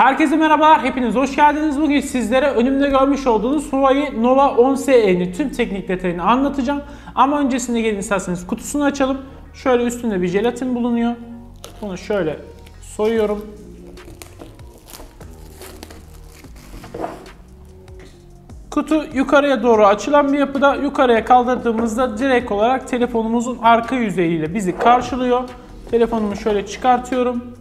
Herkese merhabalar, hepiniz hoş geldiniz. Bugün sizlere önümde görmüş olduğunuz Huawei Nova 10S'nin tüm teknik detayını anlatacağım. Ama öncesinde gelin isterseniz kutusunu açalım. Şöyle üstünde bir jelatin bulunuyor. Bunu şöyle soyuyorum. Kutu yukarıya doğru açılan bir yapıda. Yukarıya kaldırdığımızda direkt olarak telefonumuzun arka yüzeyiyle bizi karşılıyor. Telefonumu şöyle çıkartıyorum.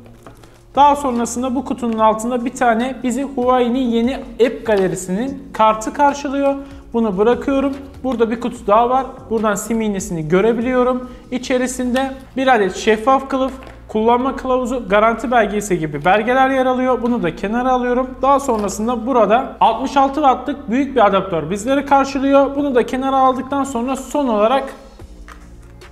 Daha sonrasında bu kutunun altında bir tane bizi Huawei'nin yeni app galerisinin kartı karşılıyor. Bunu bırakıyorum. Burada bir kutu daha var. Buradan sim iğnesini görebiliyorum. İçerisinde bir adet şeffaf kılıf, kullanma kılavuzu, garanti belgesi gibi belgeler yer alıyor. Bunu da kenara alıyorum. Daha sonrasında burada 66 wattlık büyük bir adaptör bizleri karşılıyor. Bunu da kenara aldıktan sonra son olarak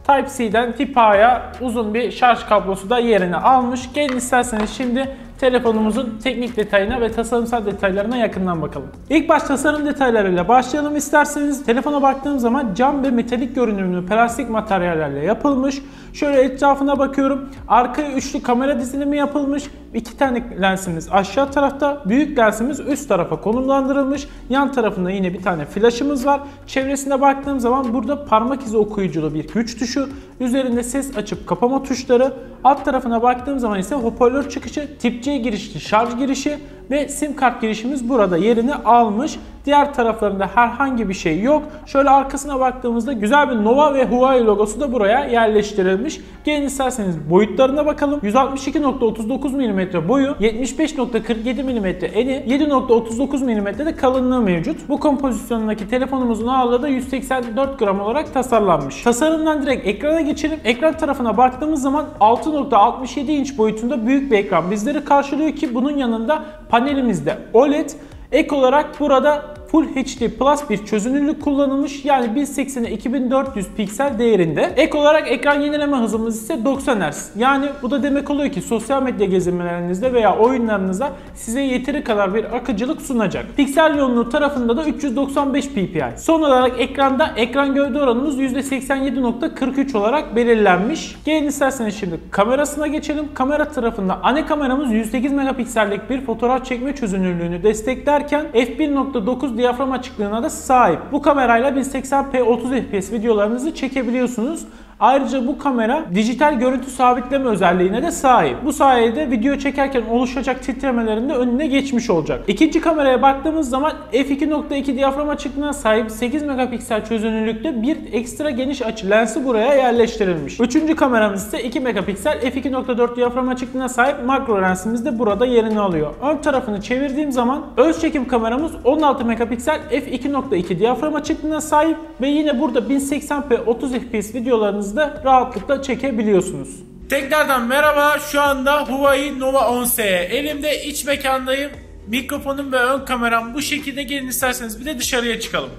Type-C'den Tip A'ya uzun bir şarj kablosu da yerini almış. Gelin isterseniz şimdi telefonumuzun teknik detayına ve tasarımsal detaylarına yakından bakalım. İlk baş tasarım detaylarıyla başlayalım isterseniz. Telefona baktığım zaman cam ve metalik görünümlü plastik materyallerle yapılmış. Şöyle etrafına bakıyorum. Arkaya üçlü kamera dizilimi yapılmış. İki tane lensimiz aşağı tarafta. Büyük lensimiz üst tarafa konumlandırılmış. Yan tarafında yine bir tane flaşımız var. Çevresine baktığım zaman burada parmak izi okuyuculu bir güç tuşu. Üzerinde ses açıp kapama tuşları. Alt tarafına baktığım zaman ise hoparlör çıkışı, tip C girişli şarj girişi ve sim kart girişimiz burada yerini almış. Diğer taraflarında herhangi bir şey yok. Şöyle arkasına baktığımızda güzel bir Nova ve Huawei logosu da buraya yerleştirilmiş. Gelin isterseniz boyutlarına bakalım. 162.39 mm boyu, 75.47 mm eni, 7.39 mm de kalınlığı mevcut. Bu kompozisyondaki telefonumuzun ağırlığı da 184 gram olarak tasarlanmış. Tasarımdan direkt ekrana geçelim. Ekran tarafına baktığımız zaman 6.67 inç boyutunda büyük bir ekran bizleri karşılıyor ki bunun yanında panelimizde OLED Ek olarak burada Full HD Plus bir çözünürlük kullanılmış. Yani 1080'e 2400 piksel değerinde. Ek olarak ekran yenileme hızımız ise 90 Hz. Yani bu da demek oluyor ki sosyal medya gezinmelerinizde veya oyunlarınızda size yeteri kadar bir akıcılık sunacak. Piksel yoğunluğu tarafında da 395 ppi. Son olarak ekranda ekran gövde oranımız %87.43 olarak belirlenmiş. Gelin isterseniz şimdi kamerasına geçelim. Kamera tarafında ana kameramız 108 megapiksellik bir fotoğraf çekme çözünürlüğünü desteklerken f1.9 diyafram açıklığına da sahip. Bu kamerayla 1080p 30 fps videolarınızı çekebiliyorsunuz. Ayrıca bu kamera dijital görüntü sabitleme özelliğine de sahip. Bu sayede video çekerken oluşacak titremelerin de önüne geçmiş olacak. İkinci kameraya baktığımız zaman f2.2 diyafram açıklığına sahip 8 megapiksel çözünürlükte bir ekstra geniş açı lensi buraya yerleştirilmiş. Üçüncü kameramız ise 2 megapiksel f2.4 diyafram açıklığına sahip makro lensimiz de burada yerini alıyor. Ön tarafını çevirdiğim zaman öz çekim kameramız 16 megapiksel f2.2 diyafram açıklığına sahip ve yine burada 1080p 30 fps videolarınızı cihazınızda rahatlıkla çekebiliyorsunuz. Tekrardan merhaba. Şu anda Huawei Nova 10S. Elimde iç mekandayım. Mikrofonum ve ön kameram bu şekilde. Gelin isterseniz bir de dışarıya çıkalım.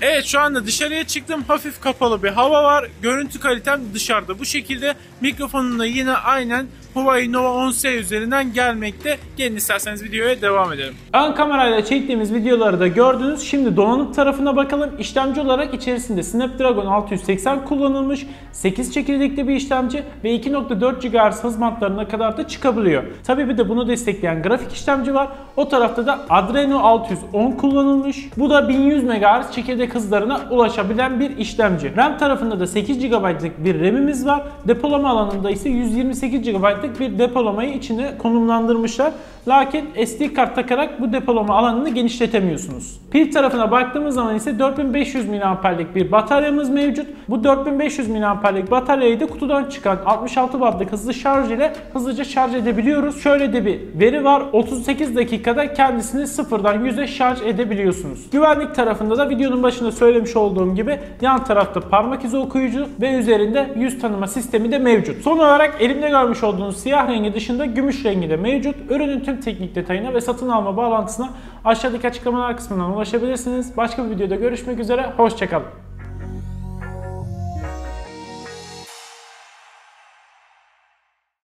Evet şu anda dışarıya çıktım. Hafif kapalı bir hava var. Görüntü kalitem dışarıda. Bu şekilde mikrofonumla yine aynen Huawei Nova 10S üzerinden gelmekte. Gelin isterseniz videoya devam edelim. Ön kamerayla çektiğimiz videoları da gördünüz. Şimdi donanım tarafına bakalım. İşlemci olarak içerisinde Snapdragon 680 kullanılmış. 8 çekirdekli bir işlemci ve 2.4 GHz hız bantlarına kadar da çıkabiliyor. Tabi bir de bunu destekleyen grafik işlemci var. O tarafta da Adreno 610 kullanılmış. Bu da 1100 MHz çekirdek hızlarına ulaşabilen bir işlemci. RAM tarafında da 8 GB'lık bir RAM'imiz var. Depolama alanında ise 128 GB'lık saatlik bir depolamayı içine konumlandırmışlar. Lakin SD kart takarak bu depolama alanını genişletemiyorsunuz. Pil tarafına baktığımız zaman ise 4500 mAh'lik bir bataryamız mevcut. Bu 4500 mAh'lik bataryayı da kutudan çıkan 66 Watt'lık hızlı şarj ile hızlıca şarj edebiliyoruz. Şöyle de bir veri var. 38 dakikada kendisini sıfırdan 100'e şarj edebiliyorsunuz. Güvenlik tarafında da videonun başında söylemiş olduğum gibi yan tarafta parmak izi okuyucu ve üzerinde yüz tanıma sistemi de mevcut. Son olarak elimde görmüş olduğunuz siyah rengi dışında gümüş rengi de mevcut. Ürünün tüm teknik detayına ve satın alma bağlantısına aşağıdaki açıklamalar kısmından ulaşabilirsiniz. Başka bir videoda görüşmek üzere. Hoşçakalın.